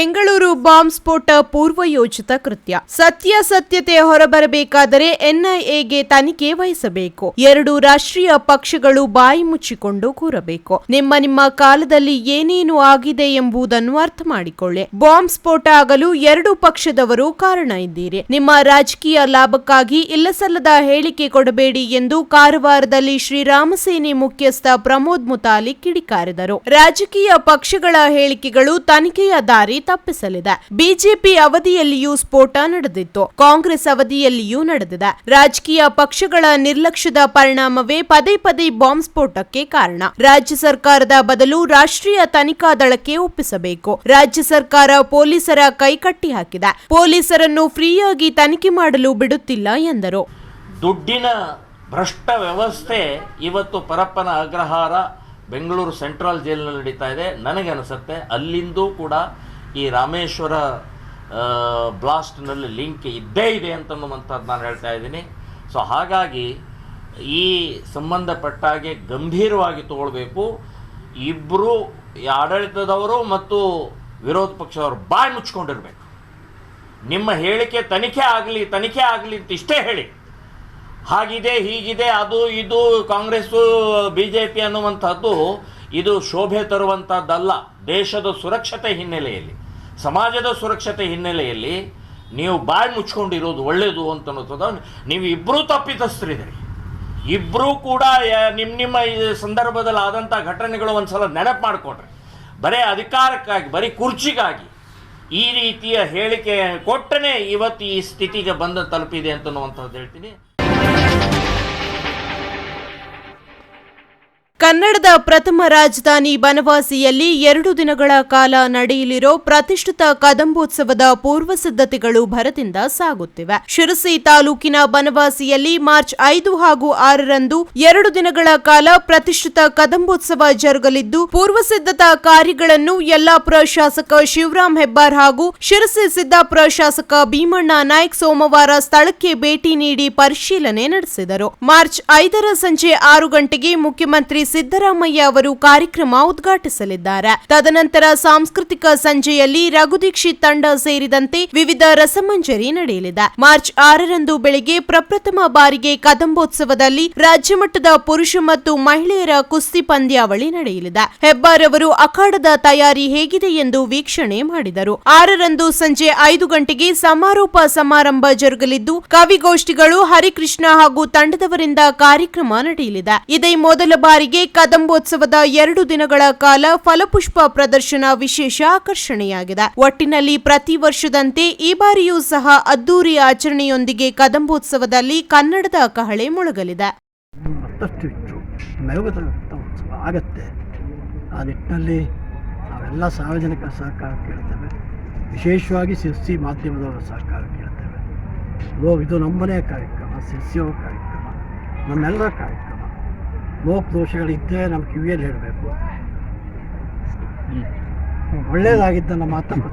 Bengaluru bomb ಸ್ಫೋಟ ಪೂರ್ವಯೋಜಿತ ಕೃತ್ಯ. ಸತ್ಯಾಸತ್ಯತೆ ಹೊರಬರಬೇಕಾದರೆ ಎನ್ಐಎಗೆ ತನಿಖೆ ವಹಿಸಬೇಕು. ಎರಡು ರಾಷ್ಟ್ರೀಯ ಪಕ್ಷಗಳು ಬಾಯಿ ಮುಚ್ಚಿಕೊಂಡು ಕೂರಬೇಕು. ನಿಮ್ಮ ನಿಮ್ಮ ಕಾಲದಲ್ಲಿ ಏನೇನು ಆಗಿದೆ ಎಂಬುದನ್ನು ಅರ್ಥ ಮಾಡಿಕೊಳ್ಳಿ. ಬಾಂಬ್ ಸ್ಫೋಟ ಆಗಲು ಎರಡು ಪಕ್ಷದವರು ಕಾರಣ ಇದ್ದೀರಿ. ನಿಮ್ಮ ರಾಜಕೀಯ ಲಾಭಕ್ಕಾಗಿ ಇಲ್ಲಸಲ್ಲದ ಹೇಳಿಕೆ ಕೊಡಬೇಡಿ ಎಂದು ಕಾರವಾರದಲ್ಲಿ ಶ್ರೀರಾಮಸೇನೆ ಮುಖ್ಯಸ್ಥ ಪ್ರಮೋದ್ ಮುತಾಲಿ ಕಿಡಿಕಾರಿದರು. ರಾಜಕೀಯ ಪಕ್ಷಗಳ ಹೇಳಿಕೆಗಳು ತನಿಖೆಯ ದಾರಿ ತಪ್ಪಿಸಲಿದೆ ಬಿಜೆಪಿ ಅವಧಿಯಲ್ಲಿಯೂ ಸ್ಫೋಟ ನಡೆದಿತ್ತು. ಕಾಂಗ್ರೆಸ್ ಅವಧಿಯಲ್ಲಿಯೂ ನಡೆದಿದೆ. ರಾಜಕೀಯ ಪಕ್ಷಗಳ ನಿರ್ಲಕ್ಷ್ಯದ ಪರಿಣಾಮವೇ ಪದೇ ಪದೇ ಬಾಂಬ್ ಸ್ಫೋಟಕ್ಕೆ ಕಾರಣ. ರಾಜ್ಯ ಸರ್ಕಾರದ ಬದಲು ರಾಷ್ಟ್ರೀಯ ತನಿಖಾ ದಳಕ್ಕೆ ಒಪ್ಪಿಸಬೇಕು. ರಾಜ್ಯ ಸರ್ಕಾರ ಪೊಲೀಸರ ಕೈಕಟ್ಟಿ ಹಾಕಿದೆ. ಪೊಲೀಸರನ್ನು ಫ್ರೀಯಾಗಿ ತನಿಖೆ ಮಾಡಲು ಬಿಡುತ್ತಿಲ್ಲ ಎಂದರು. ದುಡ್ಡಿನ ಭ್ರಷ್ಟ ವ್ಯವಸ್ಥೆ ಇವತ್ತು ಪರಪ್ಪನ ಅಗ್ರಹಾರ ಬೆಂಗಳೂರು ಸೆಂಟ್ರಲ್ ಜೈಲಿನಲ್ಲಿ ನಡೀತಾ ಇದೆ. ನನಗೆ ಅನಿಸುತ್ತೆ, ಅಲ್ಲಿಂದೂ ಕೂಡ ಈ ರಾಮೇಶ್ವರ ಬ್ಲಾಸ್ಟ್ನಲ್ಲಿ ಲಿಂಕ್ ಇದ್ದೇ ಇದೆ ಅಂತನ್ನುವಂಥದ್ದು ನಾನು ಹೇಳ್ತಾ ಇದ್ದೀನಿ. ಸೊ ಹಾಗಾಗಿ ಈ ಸಂಬಂಧಪಟ್ಟಾಗೆ ಗಂಭೀರವಾಗಿ ತಗೊಳ್ಬೇಕು. ಇಬ್ಬರು ಆಡಳಿತದವರು ಮತ್ತು ವಿರೋಧ ಪಕ್ಷದವರು ಬಾಯಿ ಮುಚ್ಕೊಂಡಿರ್ಬೇಕು. ನಿಮ್ಮ ಹೇಳಿಕೆ ತನಿಖೆ ಆಗಲಿ ತನಿಖೆ ಆಗಲಿ ಅಂತ ಇಷ್ಟೇ ಹೇಳಿ. ಹಾಗಿದೆ, ಹೀಗಿದೆ, ಅದು ಇದು ಕಾಂಗ್ರೆಸ್ಸು ಬಿ ಜೆ ಪಿ ಅನ್ನುವಂಥದ್ದು ಇದು ಶೋಭೆ ತರುವಂಥದ್ದಲ್ಲ. ದೇಶದ ಸುರಕ್ಷತೆ ಹಿನ್ನೆಲೆಯಲ್ಲಿ, ಸಮಾಜದ ಸುರಕ್ಷತೆ ಹಿನ್ನೆಲೆಯಲ್ಲಿ ನೀವು ಬಾಯಿ ಮುಚ್ಕೊಂಡಿರೋದು ಒಳ್ಳೆಯದು ಅಂತ ಅನ್ನೋದು ನೀವು ಇಬ್ಬರೂ ತಪ್ಪಿತಸ್ಥರಿದ್ದೀರಿ. ಇಬ್ಬರೂ ಕೂಡ ನಿಮ್ಮ ನಿಮ್ಮ ಈ ಸಂದರ್ಭದಲ್ಲಿ ಆದಂಥ ಘಟನೆಗಳು ಒಂದ್ಸಲ ನೆನಪು ಮಾಡಿಕೊಡ್ರಿ. ಬರೀ ಅಧಿಕಾರಕ್ಕಾಗಿ, ಬರೀ ಕುರ್ಚಿಗಾಗಿ ಈ ರೀತಿಯ ಹೇಳಿಕೆ ಕೊಟ್ಟನೆ ಇವತ್ತು ಈ ಸ್ಥಿತಿಗೆ ಬಂದು ತಲುಪಿದೆ ಅಂತನ್ನುವಂಥದ್ದು ಹೇಳ್ತೀನಿ. ಕನ್ನಡದ ಪ್ರಥಮ ರಾಜಧಾನಿ ಬನವಾಸಿಯಲ್ಲಿ ಎರಡು ದಿನಗಳ ಕಾಲ ನಡೆಯಲಿರೋ ಪ್ರತಿಷ್ಠಿತ ಕದಂಬೋತ್ಸವದ ಪೂರ್ವ ಸಿದ್ಧತೆಗಳು ಭರದಿಂದ ಸಾಗುತ್ತಿವೆ. ಶಿರಸಿ ತಾಲೂಕಿನ ಬನವಾಸಿಯಲ್ಲಿ ಮಾರ್ಚ್ ಐದು ಹಾಗೂ ಆರರಂದು ಎರಡು ದಿನಗಳ ಕಾಲ ಪ್ರತಿಷ್ಠಿತ ಕದಂಬೋತ್ಸವ ಜರುಗಲಿದ್ದು ಪೂರ್ವ ಸಿದ್ಧತಾ ಕಾರ್ಯಗಳನ್ನು ಯಲ್ಲಾಪುರ ಶಾಸಕ ಶಿವರಾಮ್ ಹೆಬ್ಬಾರ್ ಹಾಗೂ ಶಿರಸಿ ಸಿದ್ದಾಪುರ ಶಾಸಕ ಭೀಮಣ್ಣ ನಾಯ್ಕ್ ಸೋಮವಾರ ಸ್ಥಳಕ್ಕೆ ಭೇಟಿ ನೀಡಿ ಪರಿಶೀಲನೆ ನಡೆಸಿದರು. ಮಾರ್ಚ್ ಐದರ ಸಂಜೆ ಆರು ಗಂಟೆಗೆ ಮುಖ್ಯಮಂತ್ರಿ ಸಿದ್ದರಾಮಯ್ಯ ಅವರು ಕಾರ್ಯಕ್ರಮ ಉದ್ಘಾಟಿಸಲಿದ್ದಾರೆ. ತದನಂತರ ಸಾಂಸ್ಕೃತಿಕ ಸಂಜೆಯಲ್ಲಿ ರಘು ದೀಕ್ಷಿತ್ ತಂಡ ಸೇರಿದಂತೆ ವಿವಿಧ ರಸಮಂಜರಿ ನಡೆಯಲಿದೆ. ಮಾರ್ಚ್ ಆರರಂದು ಬೆಳಿಗ್ಗೆ ಪ್ರಪ್ರಥಮ ಬಾರಿಗೆ ಕದಂಬೋತ್ಸವದಲ್ಲಿ ರಾಜ್ಯಮಟ್ಟದ ಪುರುಷ ಮತ್ತು ಮಹಿಳೆಯರ ಕುಸ್ತಿ ಪಂದ್ಯಾವಳಿ ನಡೆಯಲಿದೆ. ಹೆಬ್ಬಾರ್ ಅವರು ಅಖಾಡದ ತಯಾರಿ ಹೇಗಿದೆ ಎಂದು ವೀಕ್ಷಣೆ ಮಾಡಿದರು. ಆರರಂದು ಸಂಜೆ ಐದು ಗಂಟೆಗೆ ಸಮಾರೋಪ ಸಮಾರಂಭ ಜರುಗಲಿದ್ದು, ಕವಿಗೋಷ್ಠಿಗಳು ಹರಿಕೃಷ್ಣ ಹಾಗೂ ತಂಡದವರಿಂದ ಕಾರ್ಯಕ್ರಮ ನಡೆಯಲಿದೆ. ಇದೇ ಮೊದಲ ಬಾರಿಗೆ ಕದಂಬೋತ್ಸವದ ಎರಡು ದಿನಗಳ ಕಾಲ ಫಲಪುಷ್ಪ ಪ್ರದರ್ಶನ ವಿಶೇಷ ಆಕರ್ಷಣೆಯಾಗಿದೆ. ಒಟ್ಟಿನಲ್ಲಿ ಪ್ರತಿ ವರ್ಷದಂತೆ ಈ ಬಾರಿಯೂ ಸಹ ಅದ್ದೂರಿ ಆಚರಣೆಯೊಂದಿಗೆ ಕದಂಬೋತ್ಸವದಲ್ಲಿ ಕನ್ನಡದ ಕಹಳೆ ಮೊಳಗಲಿದೆ. ಆಗತ್ತೆ. ಆ ನಿಟ್ಟಿನಲ್ಲಿ ನಾವೆಲ್ಲ ಸಾರ್ವಜನಿಕ ಸಹಕಾರ ಕೇಳ್ತೇವೆ. ವಿಶೇಷವಾಗಿ ಸಿರ್ಸಿ ಮಾಧ್ಯಮದವರ ಸಹಕಾರ ಕೇಳ್ತೇವೆ. ಓ, ಇದು ನಮ್ಮನೆಯ ಕಾರ್ಯಕ್ರಮ ಸಿರ್ಸಿಯವರ ಕಾರ್ಯಕ್ರಮ, ನಮ್ಮೆಲ್ಲರ ಕಾರ್ಯಕ್ರಮ. ಲೋಕ ದೋಷಗಳಿದ್ದೇ ನಮ್ಮ ಕಿವಿಯಲ್ಲಿ ಹೇಳಬೇಕು. ಒಳ್ಳೆಯದಾಗಿದ್ದನ್ನು ನಮ್ಮ ಮಾತನ್ನು